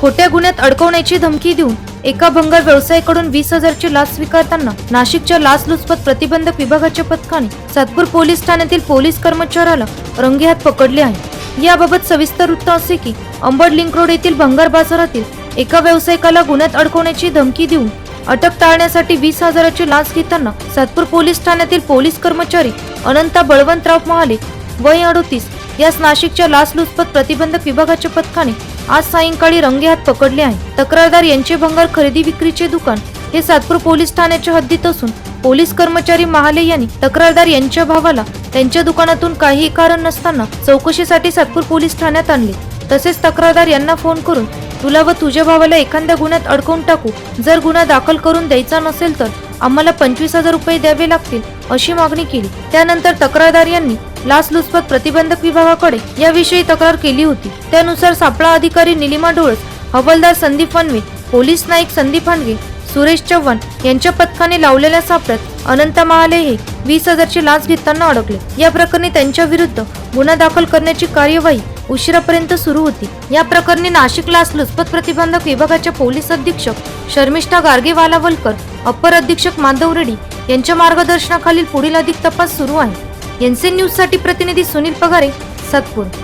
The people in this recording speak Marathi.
खोट्या गुन्ह्यात अडकवण्याची धमकी देऊन एका भंगार व्यवसायाकडून वीस हजारची लाच स्वीकारताना नाशिकच्या लाचलुचपत प्रतिबंधक विभागाच्या पथकाने सातपूर पोलीस ठाण्यातील पोलीस कर्मचाऱ्याला रंगेहात पकडले आहे. याबाबत सविस्तर वृत्त असे की अंबड लिंक रोड येथील भंगार बाजारातील एका व्यावसायिकाला गुन्ह्यात अडकवण्याची धमकी देऊन अटक टाळण्यासाठी वीस हजाराची लाच घेताना सातपूर पोलीस ठाण्यातील पोलीस कर्मचारी अनंता बळवंतराव महाले वय अडोतीस यास नाशिकच्या लाचलुचपत प्रतिबंधक विभागाच्या पथकाने आज सायंकाळी रंगेहात पकडले आहे. तक्रारदार यांचे भंगार खरेदी विक्रीचे दुकान हे सातपूर पोलीस ठाण्याच्या हद्दीत असून पोलीस कर्मचारी महाले यांनी तक्रारदार यांच्या भावाला त्यांच्या दुकानातून काही कारण नसताना चौकशीसाठी सातपूर पोलीस ठाण्यात आणले. तसेच तक्रारदार यांना फोन करून तुला व तुझ्या भावाला एखाद्या गुन्ह्यात अडकवून टाकू. जर गुन्हा दाखल करून द्यायचा नसेल तर आम्हाला पंचवीस हजार रुपये द्यावे लागतील अशी मागणी केली. त्यानंतर तक्रारदार यांनी लाचलुचपत प्रतिबंधक विभागाकडे याविषयी तक्रार केली होती. त्यानुसार सापळा अधिकारी निलिमा डोळस हवालदार संदीप वनवे पोलीस नाईक संदीप हांडगे सुरेश चव्हाण यांच्या पथकाने लावलेल्या सापळ्यात अनंत महाले हे वीस हजारची लाच घेताना अडकले. या प्रकरणी त्यांच्या विरुद्ध गुन्हा दाखल करण्याची कार्यवाही उशिरापर्यंत सुरू होती. या प्रकरणी नाशिकला लाचलुचपत प्रतिबंधक विभागाच्या पोलीस अधीक्षक शर्मिष्ठा गार्गेवाला वलकर अपर अधीक्षक माधव रेड्डी यांच्या मार्गदर्शनाखालील पुढील अधिक तपास सुरू आहे. एनसीएन न्यूजसाठी प्रतिनिधी सुनील पगारे सातपूर.